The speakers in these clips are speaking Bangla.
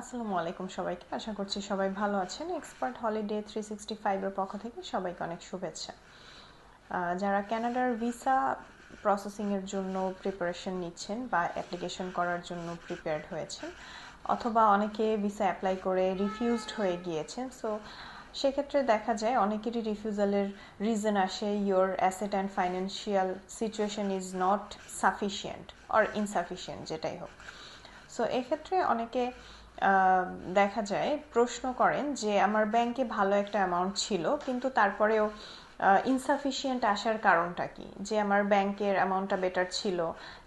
আসসালামু আলাইকুম সবাইকে। আশা করছি সবাই ভালো আছেন। এক্সপার্ট হলিডে থ্রি সিক্সটি ফাইভের পক্ষ থেকে সবাইকে অনেক শুভেচ্ছা। যারা ক্যানাডার ভিসা প্রসেসিংয়ের জন্য প্রিপারেশন নিচ্ছেন বা অ্যাপ্লিকেশন করার জন্য প্রিপেয়ার্ড হয়েছেন, অথবা অনেকে ভিসা অ্যাপ্লাই করে রিফিউজড হয়ে গিয়েছেন সো সেক্ষেত্রে দেখা যায় অনেকেরই রিফিউজালের রিজন আসে your asset and financial situation is not sufficient or insufficient যেটাই হোক। সো এক্ষেত্রে অনেকে দেখা যায়, প্রশ্ন করেন যে আমার ব্যাংকে ভালো একটা অ্যামাউন্ট ছিল, কিন্তু তারপরেও ইনসাফিসিয়েন্ট আসার কারণটা কি? যে আমার ব্যাংকের অ্যামাউন্টটা বেটার ছিল,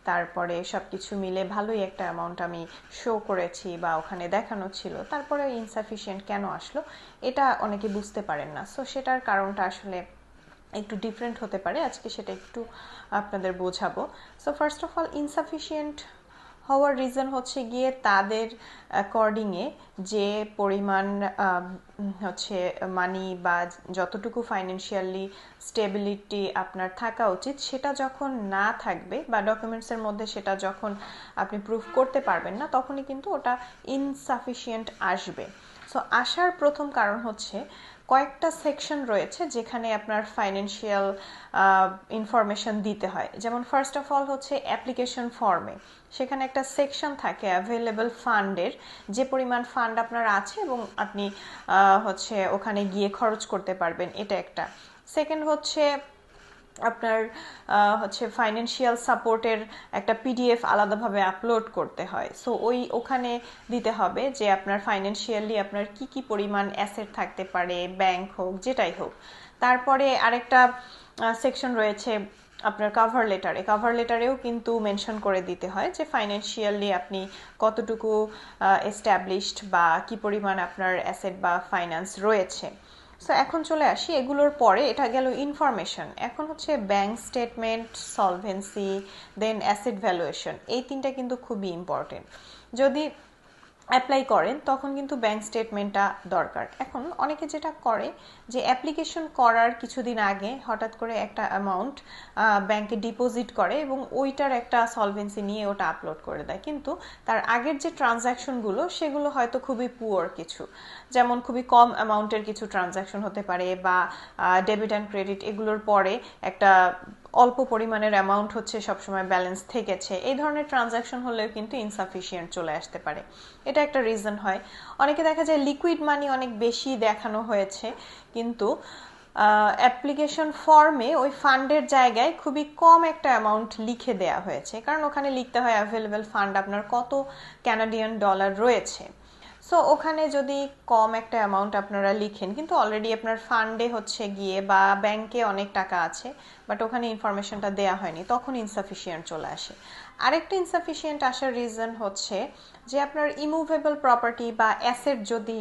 তারপরে সব কিছু মিলে ভালোই একটা অ্যামাউন্ট আমি শো করেছি বা ওখানে দেখানো ছিল, তারপরে ইনসাফিসিয়েন্ট কেন আসলো? এটা অনেকে বুঝতে পারেন না। সো সেটার কারণটা আসলে একটু ডিফারেন্ট হতে পারে। আজকে সেটা একটু আপনাদের বোঝাবো। So first of all insufficient হওয়ার রিজন হচ্ছে গিয়ে তাদের অ্যাকর্ডিংয়ে যে পরিমাণ হচ্ছে মানি বা যতটুকু ফাইন্যান্সিয়ালি স্টেবিলিটি আপনার থাকা উচিত, সেটা যখন না থাকবে বা ডকুমেন্টসের মধ্যে সেটা যখন আপনি প্রুফ করতে পারবেন না, তখনই কিন্তু ওটা ইনসাফিসিয়েন্ট আসবে। সো আসার প্রথম কারণ হচ্ছে কয়েকটা সেকশন রয়েছে যেখানে আপনার ফাইন্যান্সিয়াল ইনফরমেশন দিতে হয়। যেমন ফার্স্ট অফ অল হচ্ছে অ্যাপ্লিকেশন ফর্মে সেখানে একটা সেকশন থাকে অ্যাভেলেবল ফান্ডের যে পরিমাণ ফান্ড আপনার আছে এবং আপনি হচ্ছে ওখানে গিয়ে খরচ করতে পারবেন, এটা একটা। সেকেন্ড হচ্ছে আপনার হচ্ছে ফাইন্যান্সিয়াল সাপোর্টের একটা পিডিএফ আলাদাভাবে আপলোড করতে হয়। সো ওই ওখানে দিতে হবে যে আপনার ফাইন্যান্সিয়ালি আপনার কি কি পরিমাণ অ্যাসেট থাকতে পারে ব্যাংক হোক, যেটাই হোক। তারপরে আরেকটা সেকশন রয়েছে আপনার কাভার লেটারে কাভার লেটারেও কিন্তু মেনশন করে দিতে হয় যে ফাইন্যান্সিয়ালি আপনি কতটুকু এস্টাবলিশড বা কি পরিমাণ আপনার অ্যাসেট বা ফাইন্যান্স রয়েছে। সো এখন চলে আসি। এগুলোর পরে এটা গেল ইনফরমেশন এখন হচ্ছে bank statement solvency then asset valuation এই তিনটা কিন্তু খুবই ইম্পর্টেন্ট যদি অ্যাপ্লাই করেন, তখন কিন্তু ব্যাংক স্টেটমেন্টটা দরকার। এখন অনেকে যেটা করে যে অ্যাপ্লিকেশন করার কিছুদিন আগে হঠাৎ করে একটা অ্যামাউন্ট ব্যাংকে ডিপোজিট করে এবং ওইটার একটা সলভেন্সি নিয়ে ওটা আপলোড করে দেয়। কিন্তু তার আগের যে ট্রানজ্যাকশনগুলো সেগুলো হয়তো খুবই পুয়ার কিছু। যেমন খুবই কম অ্যামাউন্টের কিছু ট্রানজ্যাকশন হতে পারে বা ডেবিট অ্যান্ড ক্রেডিট এগুলোর পরে একটা অল্প পরিমাণের অ্যামাউন্ট হচ্ছে সবসময় ব্যালেন্স থেকেছে। এই ধরনের ট্রানজ্যাকশন হলেও কিন্তু ইনসাফিসিয়েন্ট চলে আসতে পারে। এটা একটা রিজন হয়। অনেকে দেখা যায় লিকুইড মানি অনেক বেশি দেখানো হয়েছে, কিন্তু অ্যাপ্লিকেশন ফর্মে ওই ফান্ডের জায়গায় খুবই কম একটা অ্যামাউন্ট লিখে দেয়া হয়েছে। কারণ ওখানে লিখতে হয় অ্যাভেলেবেল ফান্ড আপনার কত ক্যানাডিয়ান ডলার রয়েছে। সো ওখানে যদি কম একটা অ্যামাউন্ট আপনারা লিখেন, কিন্তু অলরেডি আপনার ফান্ডে হচ্ছে গিয়ে বা ব্যাংকে অনেক টাকা আছে বাট ওখানে ইনফরমেশনটা দেয়া হয়নি, তখন ইনসাফিসিয়েন্ট চলে আসে। আরেকটা ইনসাফিসিয়েন্ট আসার রিজন হচ্ছে যে আপনার ইমুভেবল প্রপার্টি বা অ্যাসেট যদি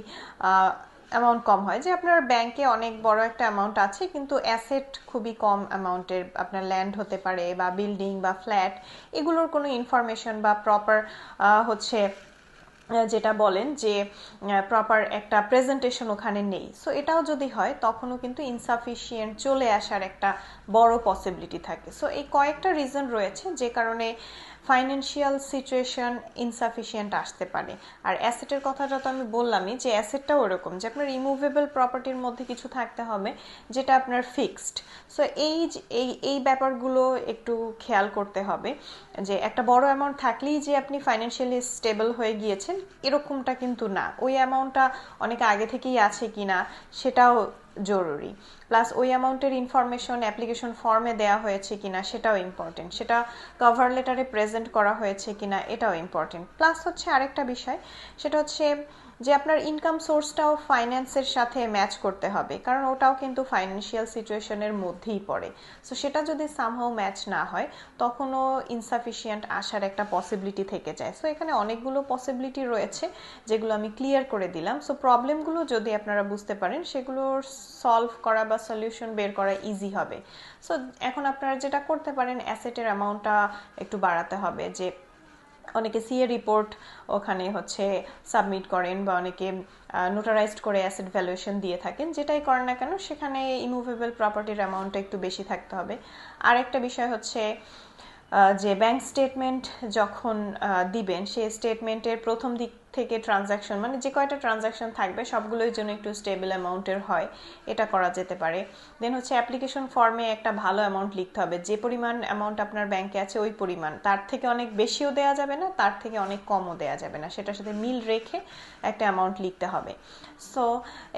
অ্যামাউন্ট কম হয়, যে আপনার ব্যাংকে অনেক বড় একটা অ্যামাউন্ট আছে, কিন্তু অ্যাসেট খুবই কম অ্যামাউন্টের আপনার ল্যান্ড হতে পারে বা বিল্ডিং বা ফ্ল্যাট এগুলোর কোনো ইনফরমেশন বা প্রপার হচ্ছে যেটা বলেন যে প্রপার একটা প্রেজেন্টেশন ওখানে নেই। সো এটাও যদি হয়, তখনও কিন্তু ইনসাফিসিয়েন্ট চলে আসার একটা বড় পসিবিলিটি থাকে। সো এই কয়েকটা রিজন রয়েছে যে কারণে ফাইন্যান্সিয়াল সিচুয়েশন ইনসাফিসিয়েন্ট আসতে পারে। আর অ্যাসেটের কথাটা তো আমি বললামই যে অ্যাসেটটাও ওরকম যে, আপনার রিমুভেবল প্রপার্টির মধ্যে কিছু থাকতে হবে যেটা আপনার ফিক্সড সো এই এই এই ব্যাপারগুলো একটু খেয়াল করতে হবে যে, একটা বড় অ্যামাউন্ট থাকলেই যে আপনি ফাইন্যান্সিয়ালি স্টেবল হয়ে গিয়েছেন এরকমটা কিন্তু না। ওই অ্যামাউন্টটা অনেক আগে থেকেই আছে কি না সেটাও জরুরি। প্লাস ওই অ্যামাউন্টের ইনফরমেশন অ্যাপ্লিকেশন ফর্মে দেওয়া হয়েছে কিনা সেটাও ইম্পর্টেন্ট সেটা কভার লেটারে প্রেজেন্ট করা হয়েছে কিনা এটাও ইম্পর্টেন্ট প্লাস হচ্ছে আরেকটা বিষয়, সেটা হচ্ছে যে আপনার ইনকাম সোর্সটাও ফাইন্যান্সের সাথে ম্যাচ করতে হবে, কারণ ওটাও কিন্তু ফাইন্যান্সিয়াল সিচুয়েশনের মধ্যেই পড়ে। সো সেটা যদি সামহাও ম্যাচ না হয়, তখনও ইনসাফিসিয়েন্ট আসার একটা পসিবিলিটি থেকে যায়। সো এখানে অনেকগুলো পসিবিলিটি রয়েছে, যেগুলো আমি ক্লিয়ার করে দিলাম। সো প্রবলেমগুলো যদি আপনারা বুঝতে পারেন, সেগুলো সলভ করা বা সলিউশন বের করা ইজি হবে। সো এখন আপনারা যেটা করতে পারেন অ্যাসেটের অ্যামাউন্টটা একটু বাড়াতে হবে, যে অনেকে সিএ রিপোর্ট ওখানে হচ্ছে সাবমিট করেন বা অনেকে নোটারাইজড করে অ্যাসেট ভ্যালুয়েশন দিয়ে থাকেন। যেটাই করেন না কেন, সেখানে ইমুভেবল প্রপার্টির অ্যামাউন্টটা একটু বেশি থাকতে হবে। আর একটা বিষয় হচ্ছে যে ব্যাংক স্টেটমেন্ট যখন দিবেন, সেই স্টেটমেন্টের প্রথম দিক থেকে ট্রানজ্যাকশন মানে যে কয়টা ট্রানজ্যাকশন থাকবে, সবগুলোর জন্য একটু স্টেবল অ্যামাউন্টের হয়। এটা করা যেতে পারে। দেন হচ্ছে অ্যাপ্লিকেশন ফর্মে একটা ভালো অ্যামাউন্ট লিখতে হবে। যে পরিমাণ অ্যামাউন্ট আপনার ব্যাংকে আছে, ওই পরিমাণ। তার থেকে অনেক বেশিও দেওয়া যাবে না, তার থেকে অনেক কমও দেওয়া যাবে না। সেটার সাথে মিল রেখে একটা অ্যামাউন্ট লিখতে হবে। সো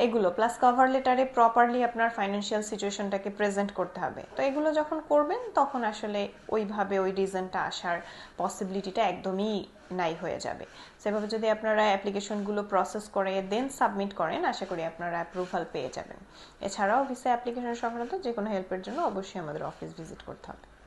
এগুলো প্লাস কভার লেটারে প্রপারলি আপনার ফাইন্যান্সিয়াল সিচুয়েশনটাকে প্রেজেন্ট করতে হবে। তো এগুলো যখন করবেন, তখন আসলে ওইভাবে ওই রিজনটা আসার পসিবিলিটিটা একদমই নাই হয়ে যাবে। সেভাবে যদি আপনারা অ্যাপ্লিকেশনগুলো প্রসেস করে দেন সাবমিট করেন, আশা করি আপনারা অ্যাপ্রুভাল পেয়ে যাবেন। এছাড়াও ভিসা অ্যাপ্লিকেশন সংক্রান্ত যে কোনো হেল্পের জন্য অবশ্যই আমাদের অফিস ভিজিট করতে হবে।